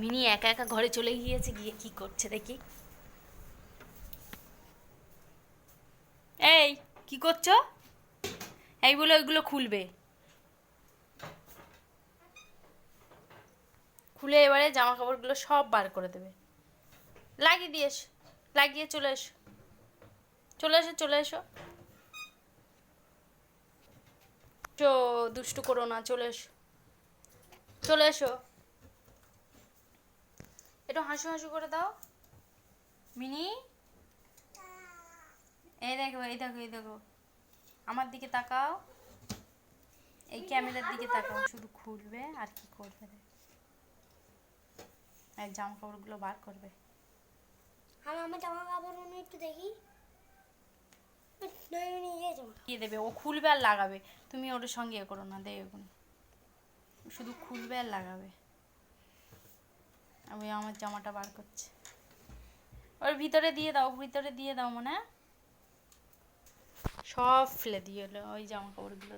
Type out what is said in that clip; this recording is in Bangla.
মিনি একা একা ঘরে চলে গিয়েছে, গিয়ে কি করছে দেখি। এই, কি করছ? এই বলে ওইগুলো খুলবে। খুলে এবারে জামা কাপড়গুলো সব বার করে দেবে। লাগিয়ে দিয়ে লাগিয়ে চলে এসো। চলে এসো চলে এসো। চো, দুষ্টু করো না, চলে এসো। চলে এসো। একটু হাসু হাসু করে দাও। মিনি? এই দেখো এই দেখো এই দেখো। আমার দিকে তাকাও। এই ক্যামেরার দিকে তাকাও। শুধু খুলবে আর কি করবে? এই জামা কাপড়গুলো বার করবে। আমি আমার জামা কাপড় একটু দেখি। দিয়ে দেবে? ও খুলবে আর লাগাবে। তুমি ওর সঙ্গে করো না দেখুন শুধু খুলবে আর লাগাবে। আমি আমার জামাটা বার করছি ওর ভিতরে দিয়ে দাও ভিতরে দিয়ে দাও মনে? সব ফেলে দিয়ে ওই জামা কাপড়গুলো